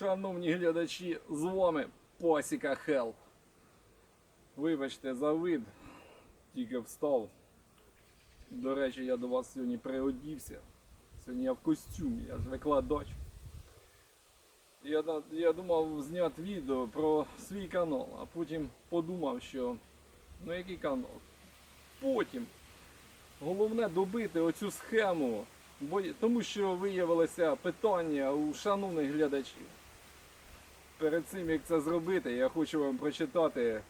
Шановні глядачі, з вами Пасіка Хелп. Вибачте за вид, тільки встав. До речі, я до вас сьогодні приодівся. Сьогодні я в костюмі, я ж викладач. Я, я думав зняти відео про свій канал, а потім подумав, що ну який канал? Потім головне добити оцю схему, бо, тому що виявилося питання у шановних глядачів. Перед цим як це зробити, я хочу вам прочитати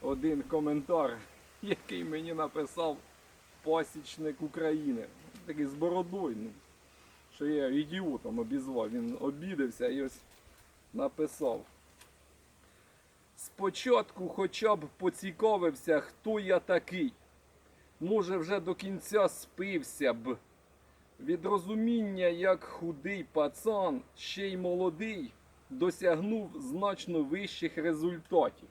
один коментар, який мені написав пасічник України. Такий з бородою. Що я ідіотом обізвав. Він обідався і ось написав. Спочатку хоча б поцікавився, хто я такий. Може, вже до кінця спився б. Від розуміння, як худий пацан, ще й молодий, досягнув значно вищих результатів.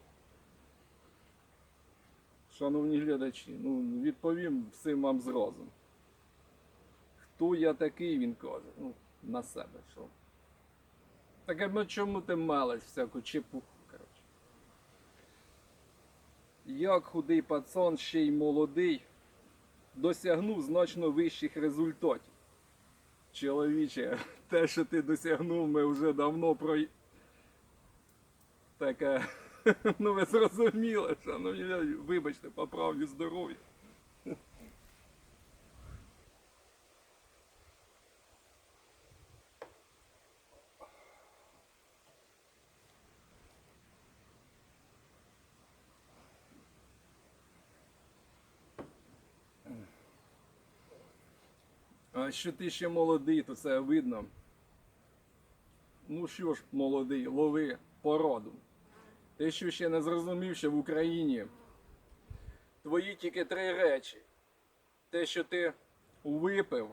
Шановні глядачі, ну відповім всім вам зразу. Хто я такий, він каже. Ну, на себе що. Таке, ну чому ти мелеш всяку чепуху, коротше. Як худий пацан, ще й молодий, досягнув значно вищих результатів. Чоловіче, те, що ти досягнув, ми вже давно про. Таке. Ну ви зрозуміли, шановні, вибачте, поправлю здоров'я. А що ти ще молодий, то це видно. Ну що ж, молодий, лови породу. Ти що ще не зрозумів, що в Україні твої тільки три речі. Те, що ти випив,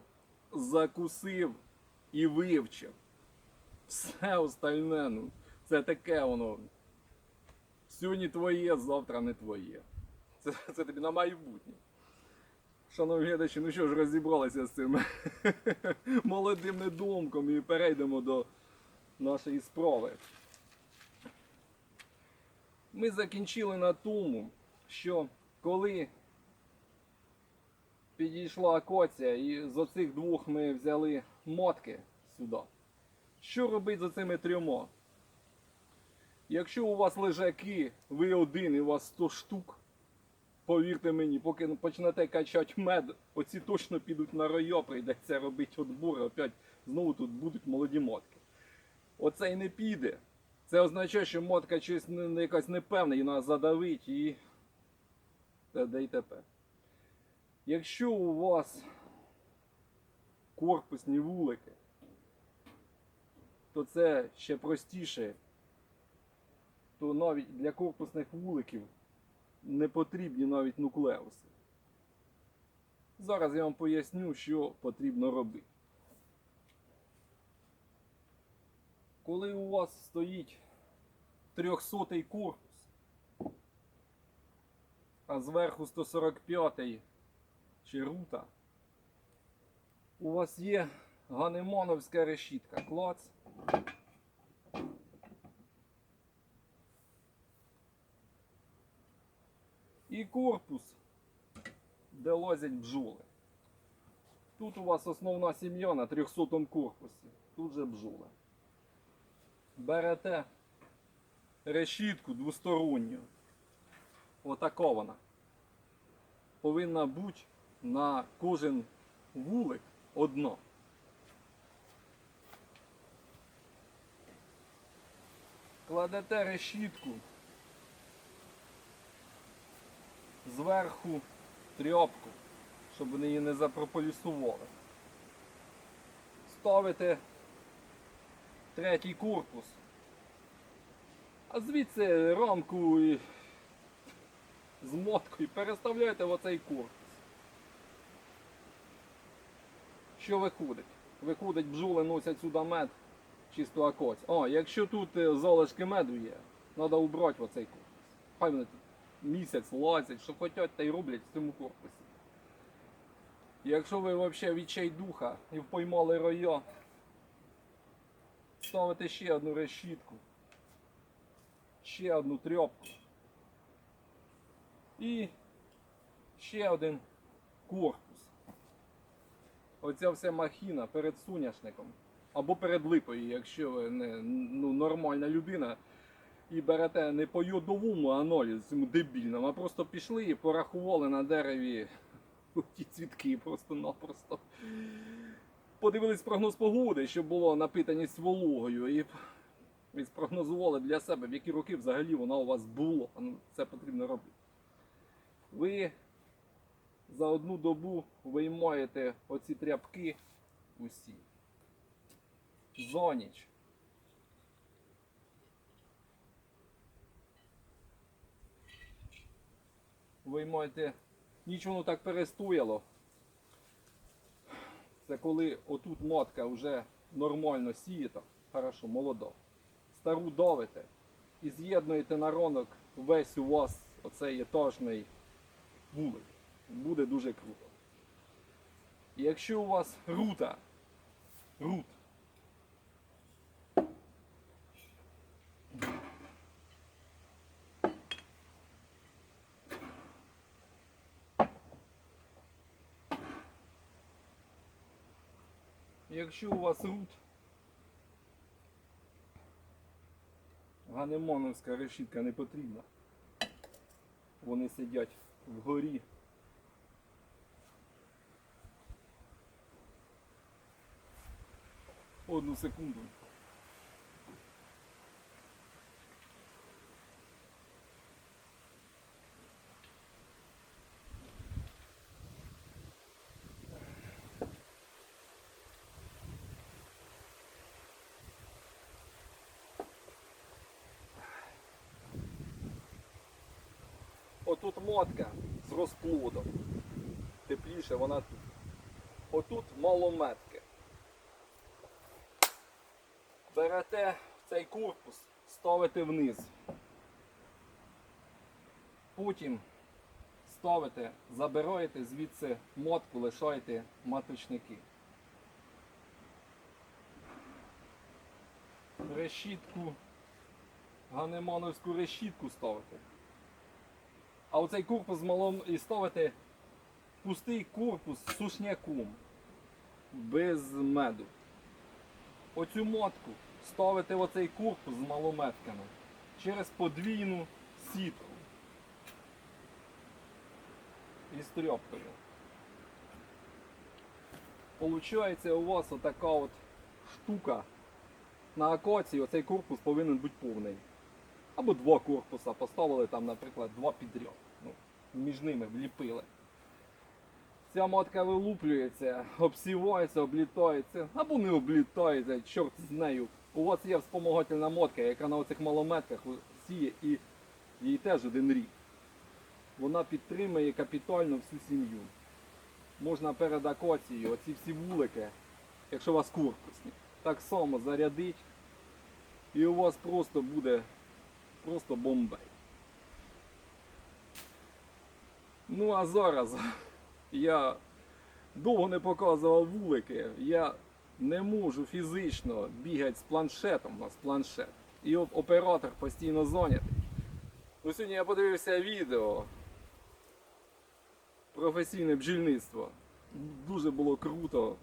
закусив і вивчив. Все остальне, ну, це таке воно. Сьогодні твоє, завтра не твоє. Це, це тобі на майбутнє. Шановні глядачі, ну що ж, розібралися з цим молодим недумком і перейдемо до нашої справи. Ми закінчили на тому, що коли підійшла коця і з оцих двох ми взяли мотки сюди. Що робити з цими трьома? Якщо у вас лежаки, ви один і у вас 100 штук, повірте мені, поки почнете качати мед, оці точно підуть на райо, прийдеться робити отбори, опять знову тут будуть молоді мотки. Оцей не піде. Це означає, що мотка щось не якась непевна, і нас задавить і т.д. і т.п. Якщо у вас корпусні вулики, то це ще простіше, то навіть для корпусних вуликів не потрібні навіть нуклеуси. Зараз я вам поясню, що потрібно робити. Коли у вас стоїть 300 корпус, а зверху 145 чи рута, у вас є ганемоновська решітка. Клац. І корпус, де лазять бджоли. Тут у вас основна сім'я на 300 корпусі. Тут же бджоли. Берете решітку двосторонню. Отака вона. Повинна бути на кожен вулик одна. Кладете решітку зверху трьопку, щоб вони її не запрополісували. Ставите третій корпус. А звідси рамку і з моткою переставляєте в оцей корпус. Що виходить? Виходить, бджоли носять сюди мед, чисто акоць. А, якщо тут е, залишки меду є, треба убрати в оцей корпус. Хай вони місяць лазять, що хочуть, та й роблять в цьому корпусі. Якщо ви взагалі відчай духа і впоймали роя, ставите ще одну решітку, ще одну трьопку і ще один корпус. Оця вся махіна перед соняшником або перед липою, якщо ви не ну, нормальна людина і берете не по йодовому аналізу, цьому дебільному, а просто пішли і порахували на дереві ті цвітки просто-напросто. Подивились прогноз погоди, що було напитаність вологою, і, і спрогнозували для себе, в які роки взагалі вона у вас була. Ну, Це потрібно робити. Ви за одну добу виймаєте оці тряпки усі. За ніч. Виймаєте, ніч воно так перестояло. Це коли отут мотка вже нормально сієта, хорошо, молодо, Стару довите і з'єднуєте на ронок весь у вас оцей етажний вулик. Буде дуже круто. І якщо у вас рута, рут, якщо у вас рут, ганемоновська решітка не потрібна. Вони сидять вгорі. Одну секунду. Отут мотка з розплодом. Тепліше вона тут. Отут малометки. Берете цей корпус, ставите вниз. Потім ставите, забираєте звідси мотку, лишаєте маточники. Решітку, ганемановську решітку ставите. А оцей корпус малом і ставите пустий корпус сушняком без меду. Оцю мотку ставите в оцей корпус з малометками через подвійну сітку із трьопкою. Получається у вас отака от штука. На акації оцей корпус повинен бути повний. Або два корпуса поставили там, наприклад, два підряд. Ну, між ними вліпили. Ця матка вилуплюється, обсівається, облітається, або не облітається, чорт з нею. У вас є вспомагательна мотка, яка на оцих малометках сіє і їй теж один рік. Вона підтримує капітально всю сім'ю. Можна перед акоцією оці всі вулики, якщо у вас корпусні, так само зарядить. І у вас просто буде просто бомбей. Ну а зараз я довго не показував вулики. Я не можу фізично бігати з планшетом, у нас планшет. І оператор постійно зайнятий. Ну, сьогодні я подивився відео. Професійне бджільництво. Дуже було круто.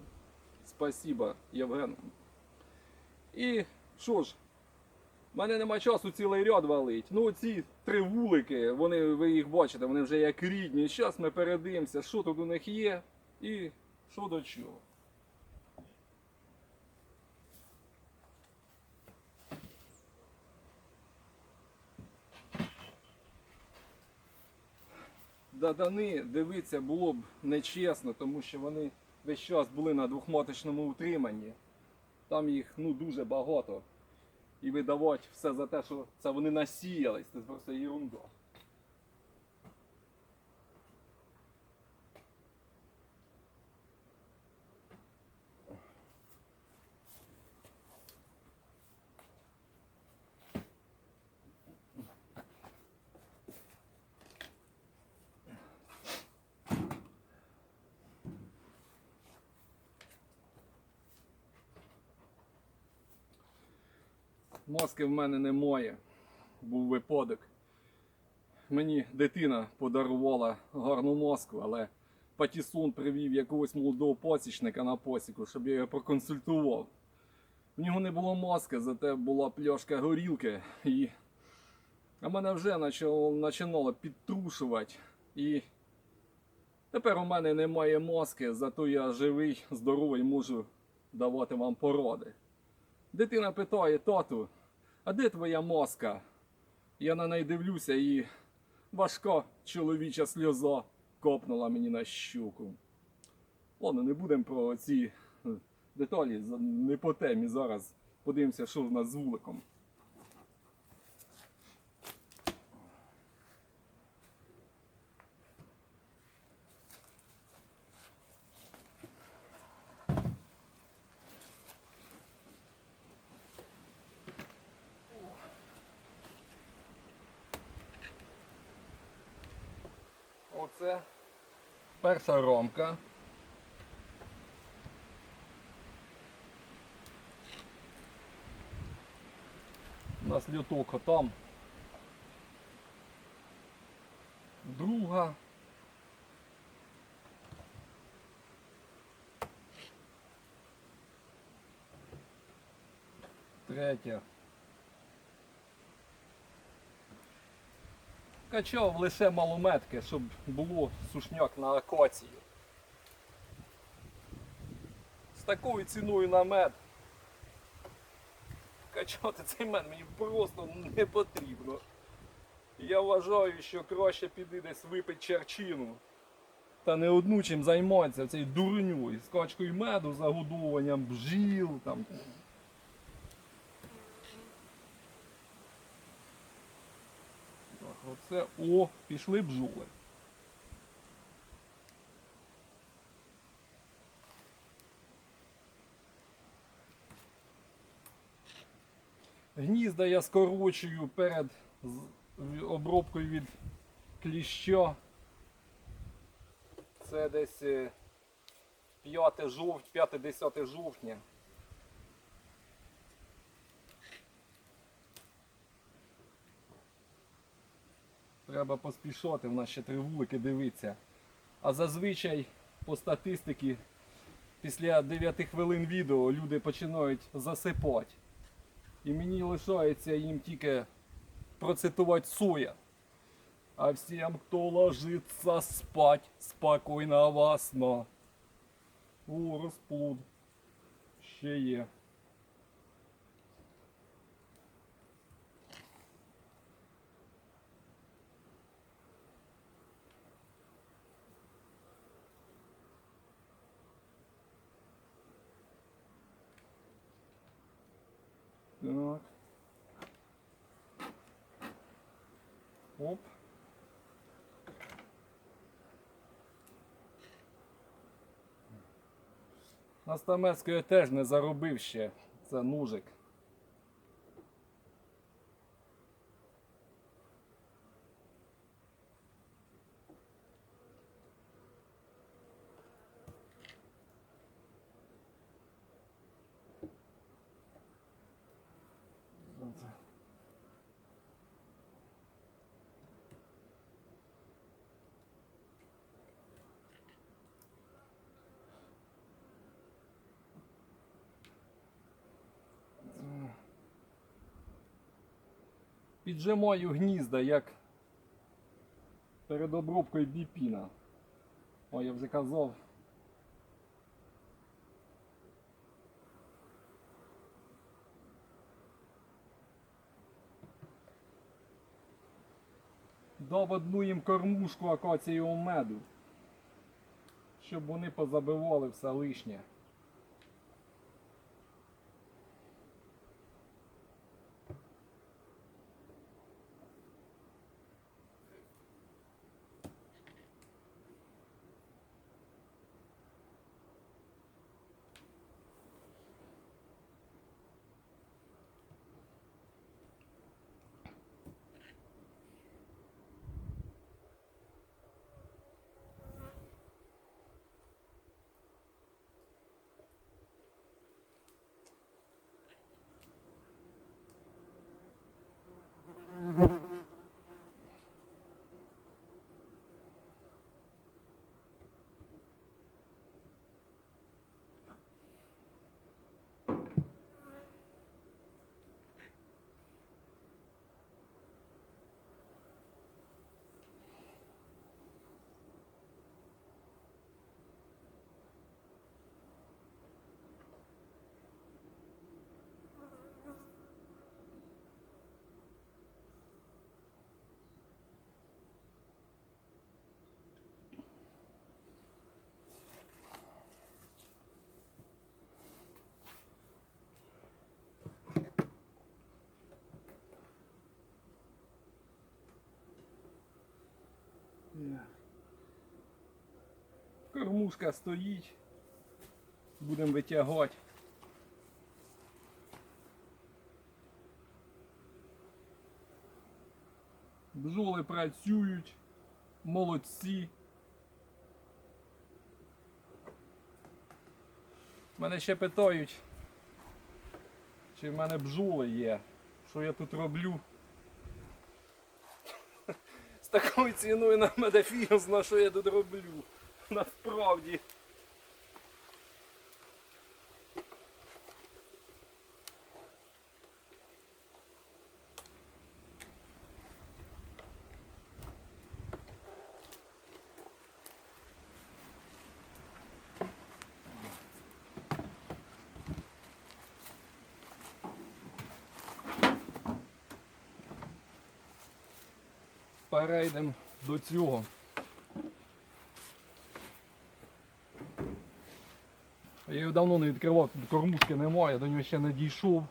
Спасіба Євгену. І що ж, в мене нема часу цілий ряд валить. Ну ці три вулики, вони, ви їх бачите, вони вже як рідні. Зараз ми передивимося, що тут у них є і що до чого. Дадани дивитися було б нечесно, тому що вони весь час були на двохматочному утриманні. Там їх ну, дуже багато і видавати все за те, що це вони насіялись, це просто ерунда. Моски в мене немає. Був випадок. Мені дитина подарувала гарну мозку, але Патісун привів якогось молодого посічника на посіку, щоб я його проконсультував. В нього не було маски, зате була пляшка горілки. І... А мене вже починало підтрушувати. І тепер у мене немає маски, зато я живий, здоровий, можу давати вам поради. Дитина питає, тату, а де твоя мозка? Я на неї дивлюся і важка чоловіча сльоза копнула мені на щуку. Ладно, не будемо про ці е, деталі, не по темі зараз. Подивимося, що в нас з вуликом. Перша ромка. У нас люток там. Друга. Третя. Качав лише малометки, щоб було сушняк на акацію. З такою ціною на мед. Качати цей мед мені просто не потрібно. Я вважаю, що краще піди десь випити черчину. Та не одну чим займатися цей дурню із качкою меду, загодованням бжіл там. Так, оце, о, пішли бджоли. Гнізда я скорочую перед обробкою від кліща. Це десь 5 жовтня, 5-10 жовтня. Треба поспішати, в нас ще три вулики дивиться. А зазвичай по статистиці після 9 хвилин відео люди починають засипати. І мені лишається їм тільки процитувати Соя. А всем, кто ложится спать, спокойно во сна. О, розплуд. Ще є. Так. Оп. На теж не заробив ще. Це нужик. Оце. Піджимаю гнізда, як перед обробкою біпіна. О, я вже казав. Дав їм кормушку акацієвого меду, щоб вони позабивали все лишнє. Кормушка стоїть. Будемо витягати. Бджоли працюють, молодці. Мене ще питають, чи в мене бджоли є, що я тут роблю. З такою ціною на фігозна, що я тут роблю. Насправді. Перейдемо до цього. Я його давно не відкривав, тут кормушки немає, до нього ще не дійшов.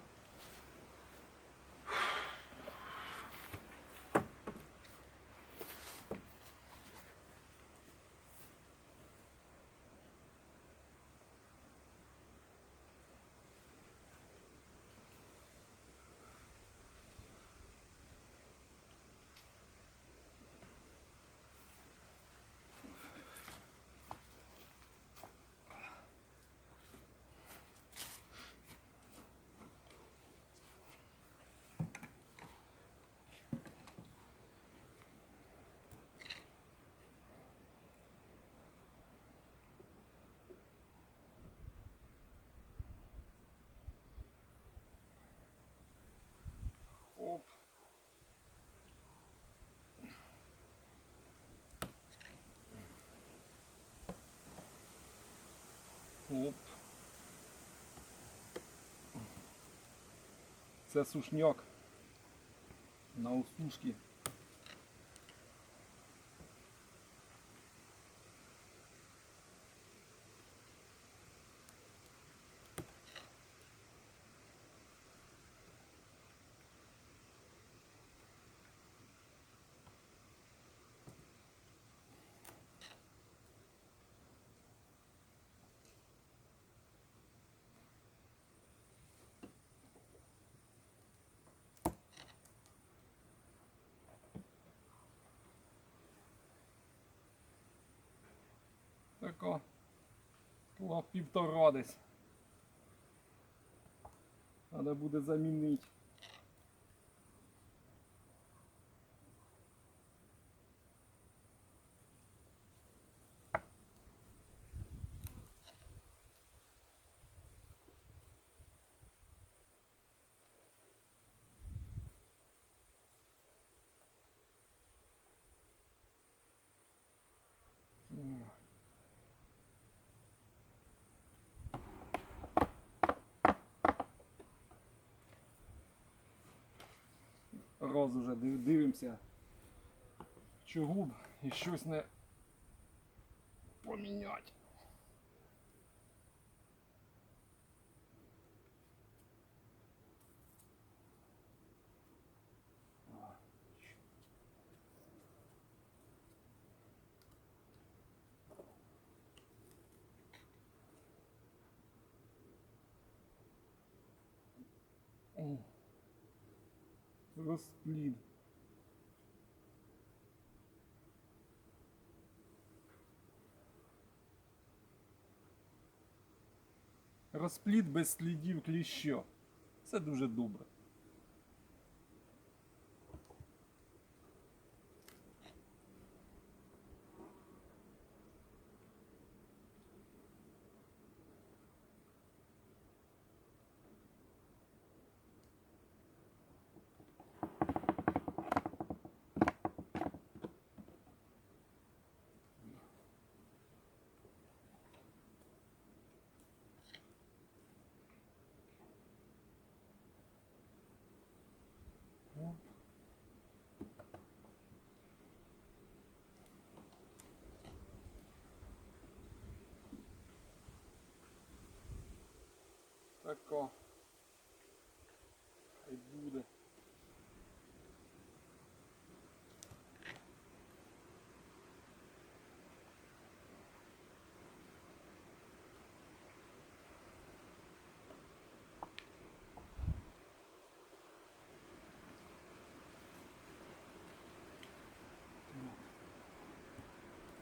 Це сушняк на усушки. Кіло півтора десь. Треба буде замінити. Роз уже дивимося. Чого і щось не поміняти. О. Розплід. Розплід без слідів кліщо. Це дуже добре. Така. Хай буде.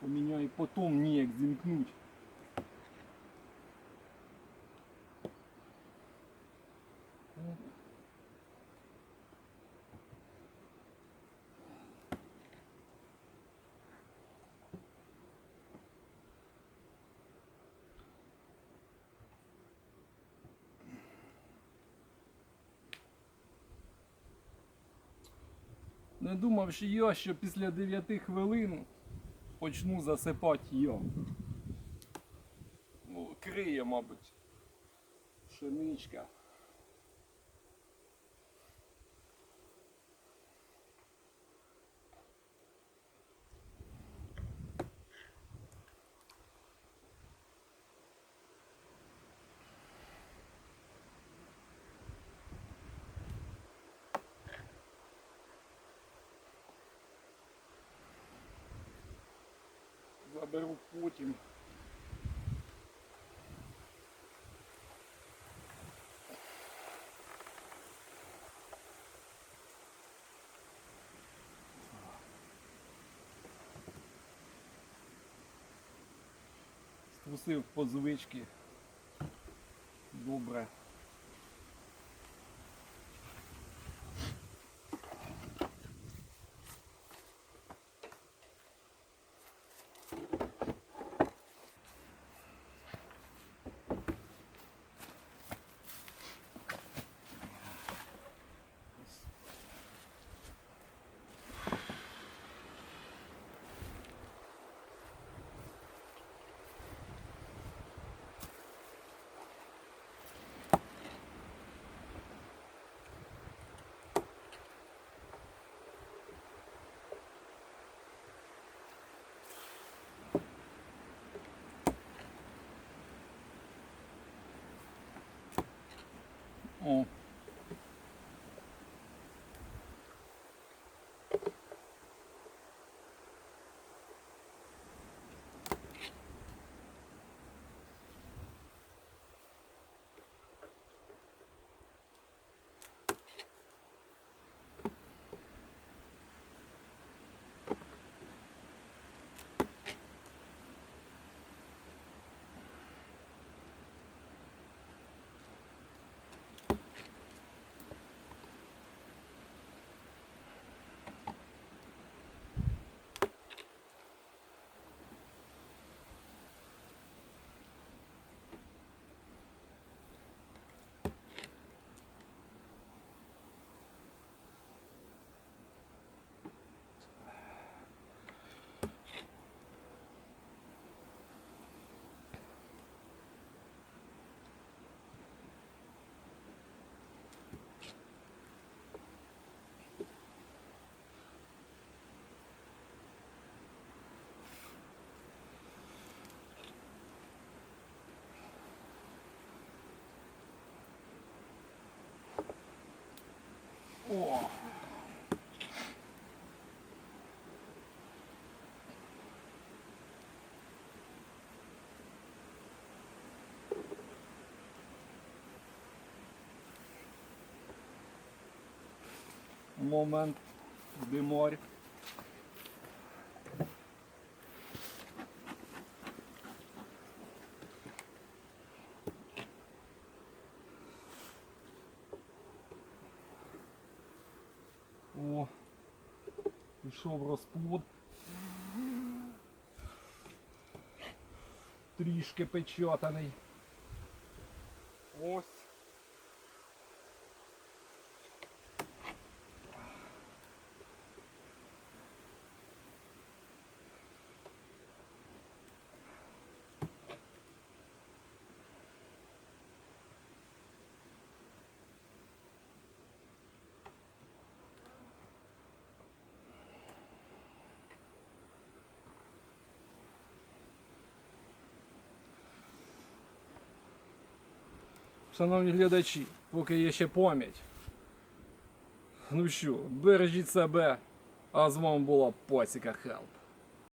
У меня и потом не зимкнуть. Думав що я, що після 9 хвилин почну засипати я. Ну, криє, мабуть, пшеничка. Заберу потім. Струсив по звички. Добре. on О. О. Момент димарь. О, пішов розплод. Трішки печатаний. Ось. Шановні глядачі, поки є ще пам'ять. Ну що, бережіть себе, а з вами була Пасіка Хелп.